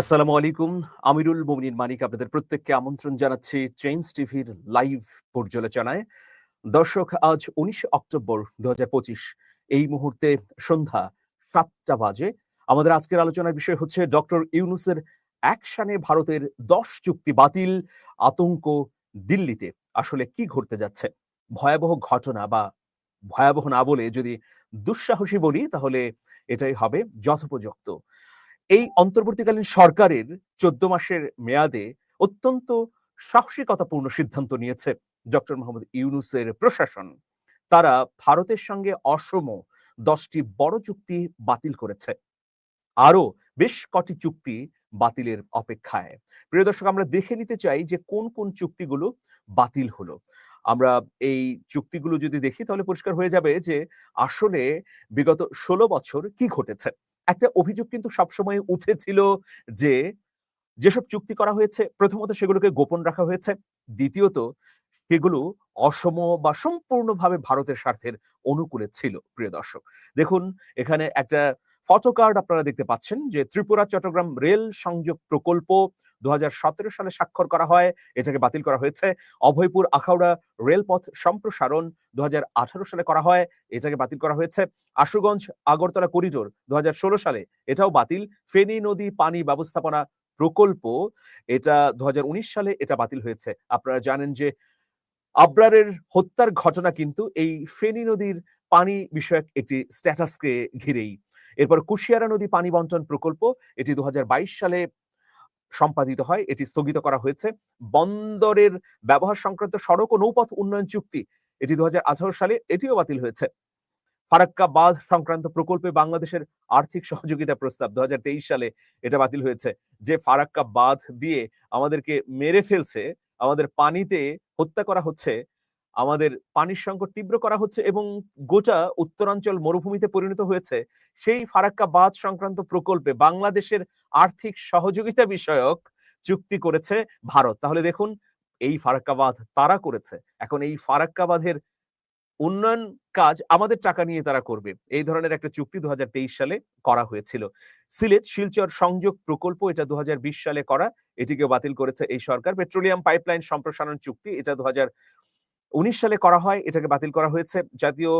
আসসালামু আলাইকুম। আমিরুল মোমিনিন মানিক আপনাদের প্রত্যেককে আমন্ত্রণ জানাচ্ছি চেঞ্জ টিভির লাইভ পর্যালোচনায়। দর্শক, আজ উনিশ অক্টোবর দু এই মুহূর্তে সন্ধ্যা সাতটা বাজে। আমাদের আজকের আলোচনার বিষয় হচ্ছে ডক্টর ইউনুসের অ্যাকশনে ভারতের দশ চুক্তি বাতিল, আতঙ্ক দিল্লিতে। আসলে কি ঘটতে যাচ্ছে? ভয়াবহ ঘটনা বা ভয়াবহ না বলে যদি দুঃসাহসী বলি, তাহলে এটাই হবে যথোপযুক্ত। এই অন্তর্বর্তীকালীন সরকারের চোদ্দ মাসের মেয়াদে অত্যন্ত সাহসিকতাপূর্ণ সিদ্ধান্ত নিয়েছে ডক্টর মোহাম্মদ ইউনুসের প্রশাসন। তারা ভারতের সঙ্গে অসম দশটি বড় চুক্তি বাতিল করেছে। আরও বেশ কটি চুক্তি বাতিলের অপেক্ষায়। প্রিয় দর্শক, আমরা দেখে নিতে চাই যে কোন কোন চুক্তিগুলো বাতিল হলো। আমরা এই চুক্তিগুলো যদি দেখি তাহলে পরিষ্কার হয়ে যাবে যে আসলে বিগত ষোলো বছর কি ঘটেছে। একটা অভিযোগ কিন্তু সবসময় উঠেছিল যে, যেসব চুক্তি করা হয়েছে, প্রথমত সেগুলোকে গোপন রাখা হয়েছে। দ্বিতীয়ত, সেগুলো অসম বা সম্পূর্ণভাবে ভারতের স্বার্থের অনুকূলে ছিল, প্রিয় দর্শক। দেখুন, এখানে একটা ফটো কার্ড আপনারা দেখতে পাচ্ছেন যে, ত্রিপুরা, চট্টগ্রাম রেল সংযোগ প্রকল্প দু হাজার সতেরো সালে স্বাক্ষর করা হয়, এটাকে বাতিল করা হয়েছে। অভয়পুর আখাউড়া রেলপথ সম্প্রসারণ দু হাজার আঠারো সালে করা হয়, এটাকে বাতিল করা হয়েছে। আশুগঞ্জ, আগরতলা করিডোর দুহাজার ষোলো সালে, এটাও বাতিল। ফেনী নদী পানি ব্যবস্থাপনা প্রকল্প, এটা দু হাজার উনিশ সালে এটা বাতিল হয়েছে। আপনারা জানেন যে আবরারের হত্যার ঘটনা কিন্তু এই ফেনী নদীর পানি বিষয়ক একটি স্ট্যাটাসকে ঘিরেই। এরপর কুশিয়ারা নদী পানি বন্টন প্রকল্প, এটি দু হাজার বাইশ সালে সম্পাদিত হয়, এটি স্থগিত করা হয়েছে। বন্দরের ব্যবহার সংক্রান্ত সড়ক ও নৌপথ উন্নয়ন চুক্তি, এটি দুহাজার আঠারো সালে এটিও বাতিল হয়েছে। ফারাক্কা বাঁধ সংক্রান্ত প্রকল্পে বাংলাদেশের আর্থিক সহযোগিতা প্রস্তাব দু হাজার তেইশ সালে এটা বাতিল হয়েছে। যে ফারাক্কা বাঁধ দিয়ে আমাদেরকে মেরে ফেলছে, আমাদের পানিতে হত্যা করা হচ্ছে আমাদের পানির সংকট তীব্র করা হচ্ছে এবং গোটা উত্তরাঞ্চল মরুভূমিতে পরিণত হয়েছে। সেই ফারাক্কা বাঁধ সংক্রান্ত প্রকল্পে বাংলাদেশের আর্থিক সহযোগিতা বিষয়ক চুক্তি করেছে ভারত। তাহলে দেখুন, এই ফারাক্কা বাঁধ তারা করেছে। এখন এই ফারাক্কা বাঁধের উন্নয়ন কাজ আমাদের টাকা নিয়ে তারা করবে। এই ধরনের একটা চুক্তি দু হাজার তেইশ সালে করা হয়েছিল। সিলেট শিলচর সংযোগ প্রকল্প এটা দু হাজার বিশ সালে করা। এটিকে বাতিল করেছে এই সরকার। পেট্রোলিয়াম পাইপলাইন সম্প্রসারণ চুক্তি এটা দু হাজার উনিশ সালে করা হয়, এটাকে বাতিল করা হয়েছে। জাতীয়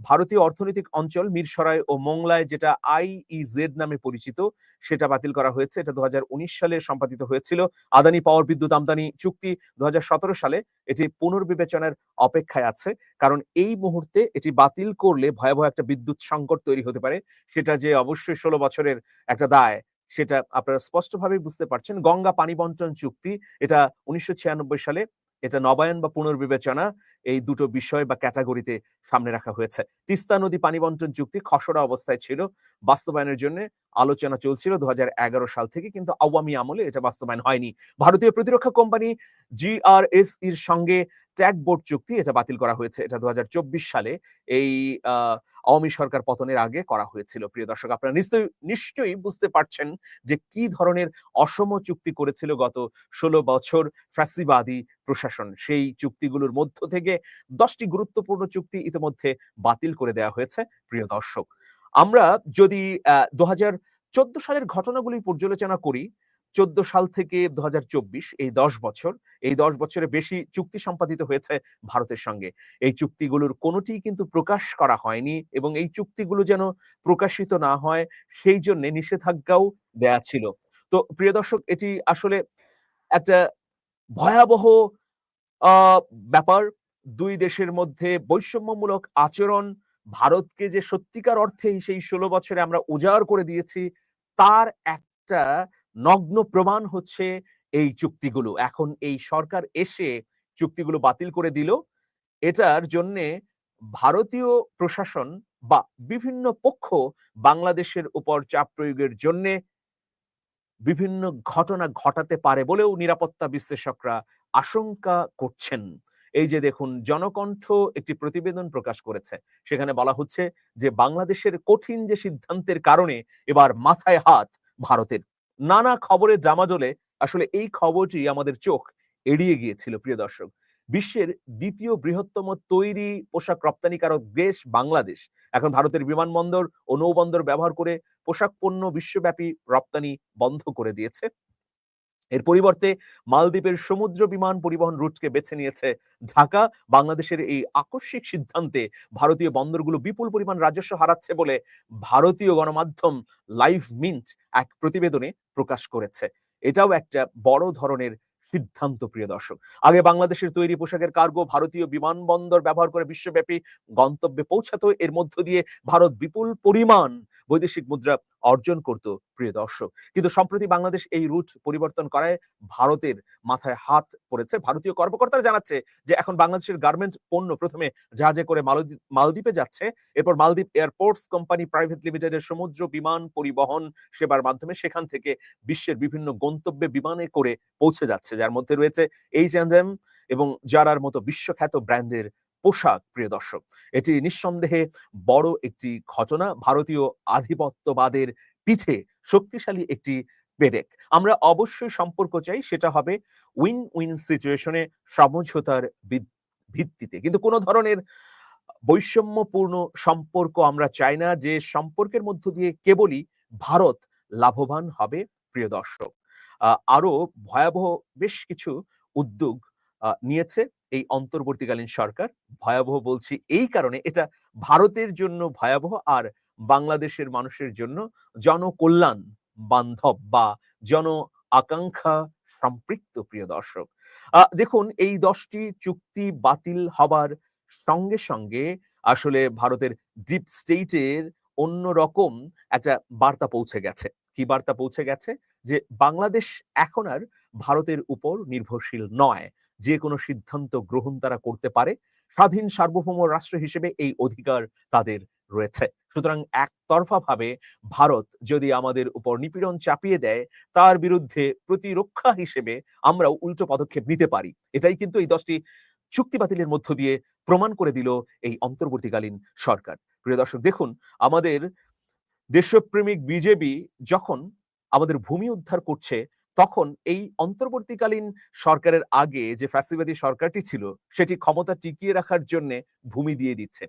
ভারতীয় অর্থনৈতিক অঞ্চল মিরসরাই ও মোংলায় যেটা আইইজেড নামে পরিচিত, সেটা বাতিল করা হয়েছে। এটা দুহাজার উনিশ সালে সম্পাদিত হয়েছিল। আদানি, পাওয়ার, বিদ্যুৎ, আমদানি চুক্তি দুহাজার সতেরো সালে এটি পুনর্বিবেচনার অপেক্ষায় আছে। কারণ এই মুহূর্তে এটি বাতিল করলে ভয়াবহ একটা বিদ্যুৎ সংকট তৈরি হতে পারে। সেটা যে অবশ্যই ষোলো বছরের একটা দায়, সেটা আপনারা স্পষ্টভাবে বুঝতে পারছেন। গঙ্গা পানি বন্টন চুক্তি, এটা উনিশশো ছিয়ানব্বই সালে এটা নবায়ন বা পুনর্বিবেচনা এই দুটো বিষয় বা ক্যাটাগরিতে সামনে রাখা হয়েছে। তিস্তা নদী পানি বন্টন চুক্তি খসড়া অবস্থায় ছিল, বাস্তবায়নের জন্য আলোচনা চলছিল দু হাজার এগারো সাল থেকে, কিন্তু আওয়ামী আমলে এটা বাস্তবায়ন হয়নি। ভারতীয় প্রতিরক্ষা কোম্পানি জিআরএস এর সঙ্গে ট্যাগ বোর্ড চুক্তি, এটা বাতিল করা হয়েছে। এটা দুহাজার চব্বিশ সালে এই আওয়ামী সরকার পতনের আগে করা হয়েছিল। প্রিয় দর্শক, আপনারা নিশ্চয়ই নিশ্চয়ই বুঝতে পারছেন যে কি ধরনের অসম চুক্তি করেছিল গত ষোলো বছর ফ্যাসিবাদী প্রশাসন। সেই চুক্তিগুলোর মধ্য থেকে দশটি গুরুত্বপূর্ণ চুক্তি ইতিমধ্যে বাতিল করে দেওয়া হয়েছে, প্রিয় দর্শক। আমরা যদি দু চোদ্দ সালের ঘটনাগুলি পর্যালোচনা করি চোদ্দ সাল থেকে দু হাজার চব্বিশ, এই দশ বছর, এই দশ বছরে বেশি চুক্তি সম্পাদিত হয়েছে ভারতের সঙ্গে। এই চুক্তিগুলোর কোনোটি কিন্তু প্রকাশ করা হয়নি এবং এই চুক্তিগুলো যেন প্রকাশিত না হয়, সেই জন্য নিষেধাজ্ঞাও দেয়া ছিল। তো প্রিয় দর্শক, এটি আসলে একটা ভয়াবহ ব্যাপার। দুই দেশের মধ্যে বৈষম্যমূলক আচরণ, ভারতকে যে সত্যিকার অর্থে সেই ষোলো বছরে আমরা উজাড় করে দিয়েছি, তার একটা নগ্ন প্রমাণ হচ্ছে এই চুক্তিগুলো। এখন এই সরকার এসে চুক্তিগুলো বাতিল করে দিল। এটার জন্যে ভারতীয় প্রশাসন বা বিভিন্ন পক্ষ বাংলাদেশের উপর চাপ প্রয়োগের জন্য বিভিন্ন ঘটনা ঘটাতে পারে বলেও নিরাপত্তা বিশ্লেষকরা আশঙ্কা করছেন। এই যে দেখুন, জনকণ্ঠ একটি প্রতিবেদন প্রকাশ করেছে। সেখানে বলা হচ্ছে যে, বাংলাদেশের কঠিন যে সিদ্ধান্তের কারণে এবার মাথায় হাত ভারতের। নানা খবরের জামাজলে আসলে এই খবরটি আমাদের চোখ এড়িয়ে গিয়েছিল, প্রিয় দর্শক। বিশ্বের দ্বিতীয় বৃহত্তম তৈরি পোশাক রপ্তানিকারক দেশ বাংলাদেশ। এখন ভারতের বিমানবন্দর ও নৌবন্দর ব্যবহার করে পোশাক পণ্য বিশ্বব্যাপী রপ্তানি বন্ধ করে দিয়েছে। এর পরিবর্তে মালদ্বীপের সমুদ্র বিমান পরিবহন রুটকে বেছে নিয়েছে ঢাকা। বাংলাদেশের এই আকস্মিক সিদ্ধান্তে ভারতীয় বন্দরগুলো বিপুল পরিমাণ রাজস্ব হারাচ্ছে বলে ভারতীয় গণমাধ্যম লাইভ মিন্ট এক প্রতিবেদনে প্রকাশ করেছে। এটাও একটা বড় ধরনের সিদ্ধান্ত, প্রিয় দর্শক। আগে বাংলাদেশের তৈরি পোশাকের কার্গো ভারতীয় বিমানবন্দর ব্যবহার করে বিশ্বব্যাপী গন্তব্যে পৌঁছাতো। এর মধ্য দিয়ে ভারত বিপুল পরিমাণ বৈদেশিক মুদ্রা অর্জন করত প্রিয় দর্শক। কিন্তু সম্প্রতি বাংলাদেশ এই রুট পরিবর্তন করায় ভারতের মাথায় হাত পড়েছে। ভারতীয় কর্মকর্তারা জানাচ্ছে যে, এখন বাংলাদেশের গার্মেন্টস পণ্য প্রথমে জাহাজে করে মালদ্বীপ যাচ্ছে। এরপর মালদ্বীপ এয়ারপোর্টস কোম্পানি প্রাইভেট লিমিটেডের সমুদ্র বিমান পরিবহন সেবার মাধ্যমে সেখান থেকে বিশ্বের বিভিন্ন গন্তব্যে বিমানে করে পৌঁছে যাচ্ছে, যার মধ্যে রয়েছে এইচ এবং জারার মতো বিশ্বখ্যাত ব্র্যান্ডের পোশাক, প্রিয় দর্শক। এটি নিঃসন্দেহে বড় একটি ঘটনা। ভারতীয় আধিপত্যবাদের পিছে শক্তিশালী একটি পেরেক আমরা অবশ্যই সম্পর্ক চাই, সেটা হবে উইন উইন সিচুয়েশনে সমঝোতার ভিত- ভিত্তিতে। কিন্তু কোনো ধরনের বৈষম্যপূর্ণ সম্পর্ক আমরা চাই না, যে সম্পর্কের মধ্য দিয়ে কেবলই ভারত লাভবান হবে, প্রিয় দর্শক। আরও ভয়াবহ বেশ কিছু উদ্যোগ নিয়েছে। এই অন্তর্বর্তীকালীন সরকার। ভয়াবহ বলছি এই কারণে এটা ভারতের জন্য ভয়াবহ আর বাংলাদেশের মানুষের জন্য জনকল্যাণ বান্ধব বা জন আকাঙ্ক্ষা সম্পৃক্ত, প্রিয় দর্শক। দেখুন এই দশটি চুক্তি বাতিল হবার সঙ্গে সঙ্গে আসলে ভারতের ডিপ স্টেটের অন্যরকম একটা বার্তা পৌঁছে গেছে। কি বার্তা পৌঁছে গেছে? যে বাংলাদেশ এখন আর ভারতের উপর নির্ভরশীল নয়। যে কোনো সিদ্ধান্ত গ্রহণ তারা করতে পারে, স্বাধীন সার্বভৌম রাষ্ট্র হিসেবে এই অধিকার তাদের রয়েছে। সুতরাং একতরফা ভাবে ভারত যদি আমাদের উপর নিপীড়ন চাপিয়ে দেয়, তার বিরুদ্ধে প্রতিরক্ষা হিসেবে আমরাও উল্টো পদক্ষেপ নিতে পারি। এটাই কিন্তু এই দশটি চুক্তি বাতিলের মধ্য দিয়ে প্রমাণ করে দিল এই অন্তর্বর্তীকালীন সরকার। প্রিয় দর্শক, দেখুন, আমাদের দেশপ্রেমিক বিজেপি যখন আমাদের ভূমি উদ্ধার করছে তখন এই অন্তর্বর্তীকালীন সরকারের আগে যে ফ্যাসিবাদী সরকারটি ছিল, সেটি ক্ষমতা টিকিয়ে রাখার জন্য ভূমি দিয়ে দিচ্ছে।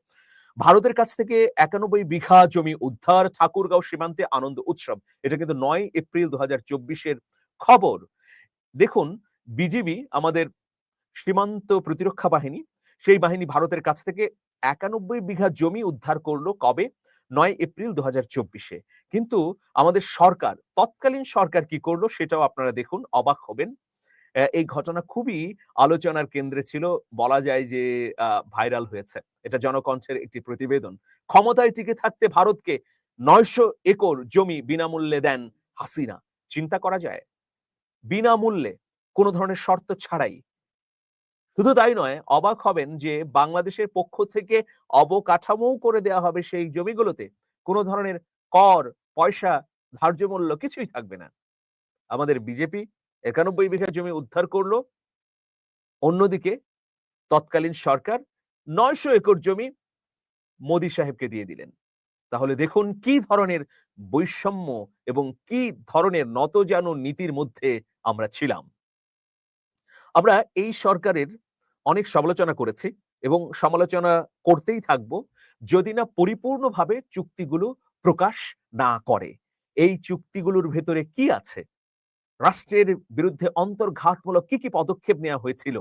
ভারতের কাছ থেকে একানব্বই বিঘা জমি উদ্ধার, ঠাকুরগাঁও সীমান্তে আনন্দ উৎসব, এটা কিন্তু নয় এপ্রিল দু হাজার খবর। দেখুন, বিজিবি আমাদের সীমান্ত প্রতিরক্ষা বাহিনী, সেই বাহিনী ভারতের কাছ থেকে একানব্বই বিঘা জমি উদ্ধার করল কবে? নয় এপ্রিল দু চব্বিশে। কিন্তু আমাদের সরকার, তৎকালীন সরকার কি করল সেটাও আপনারা দেখুন, অবাক হবেন। এই ঘটনা খুবই আলোচনার কেন্দ্রে ছিল, বলা যায় যে ভাইরাল হয়েছে। এটা জনকণ্ঠের একটি প্রতিবেদন। ক্ষমতায় টিকে থাকতে ভারতকে নয়শো একর জমি বিনামূল্যে দেন হাসিনা। চিন্তা করা যায়? বিনামূল্যে কোনো ধরনের শর্ত ছাড়াই শুধু তাই নয়, অবাক হবেন যে বাংলাদেশের পক্ষ থেকে অবকাঠামো করে দেওয়া হবে সেই জমিগুলোতে। কোনো ধরনের কর, পয়সা, ধার্য মূল্য কিছুই থাকবে না। আমাদের বিজেপি একানব্বই বিঘা জমি উদ্ধার করল। অন্যদিকে তৎকালীন সরকার নয়শো একর জমি মোদি সাহেবকে দিয়ে দিলেন। তাহলে দেখুন কি ধরনের বৈষম্য এবং কি ধরনের নতজানু নীতির মধ্যে আমরা ছিলাম। আমরা এই সরকারের অনেক সমালোচনা করেছি এবং সমালোচনা করতেই থাকব যদি না পরিপূর্ণভাবে চুক্তিগুলো প্রকাশ না করে। এই চুক্তিগুলোর ভেতরে কি আছে? রাষ্ট্রের বিরুদ্ধে অন্তর্ঘাতমূলক কি কি পদক্ষেপ নেওয়া হয়েছিল?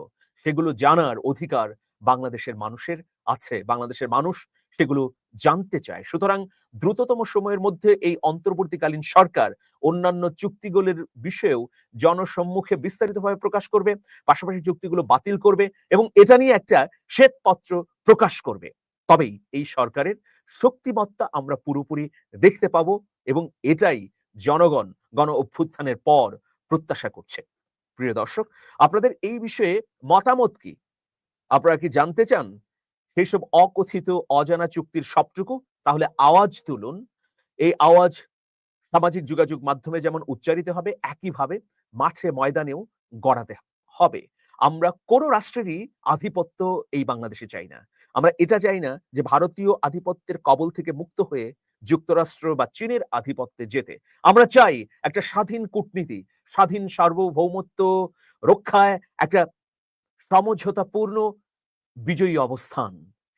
সেগুলো জানার অধিকার বাংলাদেশের মানুষের আছে। বাংলাদেশের মানুষ সেগুলো জানতে চায়। সুতরাং দ্রুততম সময়ের মধ্যে এই অন্তর্বর্তীকালীন সরকার অন্যান্য চুক্তিগুলোর বিষয়েও জনসম্মুখে বিস্তারিতভাবে প্রকাশ করবে, পাশাপাশি চুক্তিগুলো বাতিল করবে এবং এটা নিয়ে একটা শ্বেতপত্র প্রকাশ করবে। তবেই এই সরকারের শক্তিমত্তা আমরা পুরোপুরি দেখতে পাব এবং এটাই জনগণ গণ অভ্যুত্থানের পর প্রত্যাশা করছে। প্রিয় দর্শক, আপনাদের এই বিষয়ে মতামত কি? আপনারা কি জানতে চান? সেই সব অকথিত, অজানা চুক্তির সবটুকু, তাহলে আওয়াজ তুলুন। এই আওয়াজ সামাজিক যোগাযোগ মাধ্যমে যেমন উচ্চারিত হবে, একইভাবে মাঠে ময়দানেও গড়াতে হবে। আমরা কোনো রাষ্ট্রেরই আধিপত্য এই বাংলাদেশে চাই না। আমরা এটা চাই না যে ভারতীয় আধিপত্যের কবল থেকে মুক্ত হয়ে যুক্তরাষ্ট্র বা চীনের আধিপত্যে যেতে। আমরা চাই একটা স্বাধীন কূটনীতি, স্বাধীন সার্বভৌমত্ব রক্ষায় একটা সমঝোতাপূর্ণ বিজয়ী অবস্থান।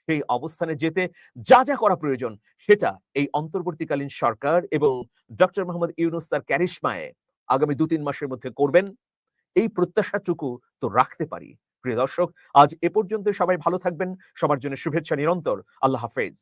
সেই অবস্থানে যেতে যা যা করা প্রয়োজন, সেটা এই অন্তর্বর্তীকালীন সরকার এবং ডক্টর মোহাম্মদ ইউনুস তার ক্যারিশমায় আগামী দু তিন মাসের মধ্যে করবেন। এই প্রত্যাশাটুকু তো রাখতে পারি। প্রিয় দর্শক, আজ এ পর্যন্ত সবাই ভালো থাকবেন। সবার জন্য শুভেচ্ছা নিরন্তর। আল্লাহ হাফেজ।